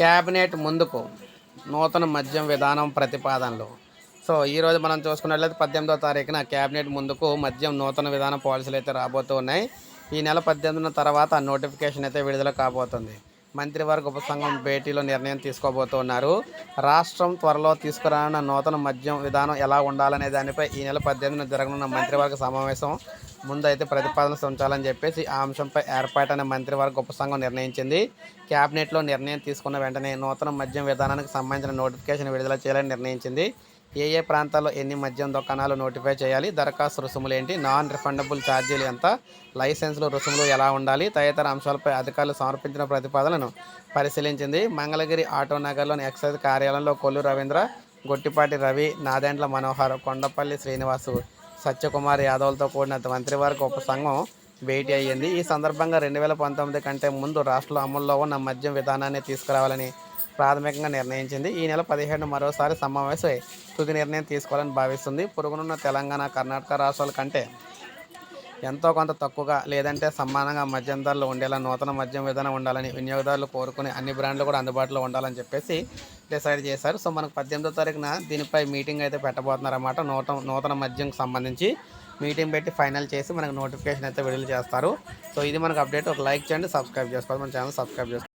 Cabinet ముందుకు నూతన మద్యం విధానం ప్రతిపాదనలు. సో ఈరోజు మనం చూసుకున్నట్లయితే పద్దెనిమిదో తారీఖున క్యాబినెట్ ముందుకు మద్యం నూతన విధాన పాలసీలు అయితే రాబోతూ ఉన్నాయి ఈ నెల పద్దెనిమిదిన తర్వాత నోటిఫికేషన్ అయితే విడుదల కాబోతుంది. మంత్రివర్గ ఉపసంఘం భేటీలో నిర్ణయం తీసుకోబోతున్నారు. రాష్ట్రం త్వరలో తీసుకురానున్న నూతన మద్యం విధానం ఎలా ఉండాలనే దానిపై ఈ నెల పద్దెనిమిదిన జరగనున్న మంత్రివర్గ సమావేశం ముందు అయితే ప్రతిపాదన ఉంచాలని చెప్పేసి ఆ అంశంపై ఏర్పాటైన మంత్రివర్గ ఉపసంఘం నిర్ణయించింది. క్యాబినెట్లో నిర్ణయం తీసుకున్న వెంటనే నూతన మద్యం విధానానికి సంబంధించిన నోటిఫికేషన్ విడుదల చేయాలని నిర్ణయించింది. ఏ ఏ ప్రాంతాల్లో ఎన్ని మద్యం దుకాణాలు నోటిఫై చేయాలి దరఖాస్తు రుసుములు ఏంటి నాన్ రిఫండబుల్ ఛార్జీలు ఎంత లైసెన్సులు రుసుములు ఎలా ఉండాలి తదితర అంశాలపై అధికారులు సమర్పించిన ప్రతిపాదనను పరిశీలించింది మంగళగిరి ఆటో నగర్లోని ఎక్సైజ్ కార్యాలయంలో కొల్లు రవీంద్ర గొట్టిపాటి రవి నాదెండ్ల మనోహర్ కొండపల్లి శ్రీనివాసు సత్యకుమార్ యాదవ్లతో కూడిన మంత్రివర్గ ఉపసంఘం భేటీ అయ్యింది. ఈ సందర్భంగా రెండు వేల పంతొమ్మిది కంటే ముందు రాష్ట్రంలో అమల్లో ఉన్న మద్యం విధానాన్ని తీసుకురావాలని ప్రాథమికంగా నిర్ణయించింది. ఈ నెల పదిహేను మరోసారి సమావేశమై తుది నిర్ణయం తీసుకోవాలని భావిస్తుంది. పొరుగునున్న తెలంగాణ కర్ణాటక రాష్ట్రాల కంటే ఎంతో కొంత తక్కువగా లేదంటే సమానంగా మద్యం ధరలు ఉండేలా నూతన మద్యం విధానం ఉండాలని వినియోగదారులు కోరుకుని అన్ని బ్రాండ్లు కూడా అందుబాటులో ఉండాలని చెప్పేసి డిసైడ్ చేశారు. సో మనకు పద్దెనిమిదో తారీఖున దీనిపై మీటింగ్ అయితే పెట్టబోతున్నారన్నమాట. నూతన నూతన మద్యంకి సంబంధించి మీటింగ్ పెట్టి ఫైనల్ చేసి మనకు నోటిఫికేషన్ అయితే విడుదల చేస్తారు. సో ఇది మనకు అప్డేట్. ఒక లైక్ చేయండి సబ్స్క్రైబ్ చేసుకోవాలి. మన ఛానల్ సబ్స్క్రైబ్ చేసుకోండి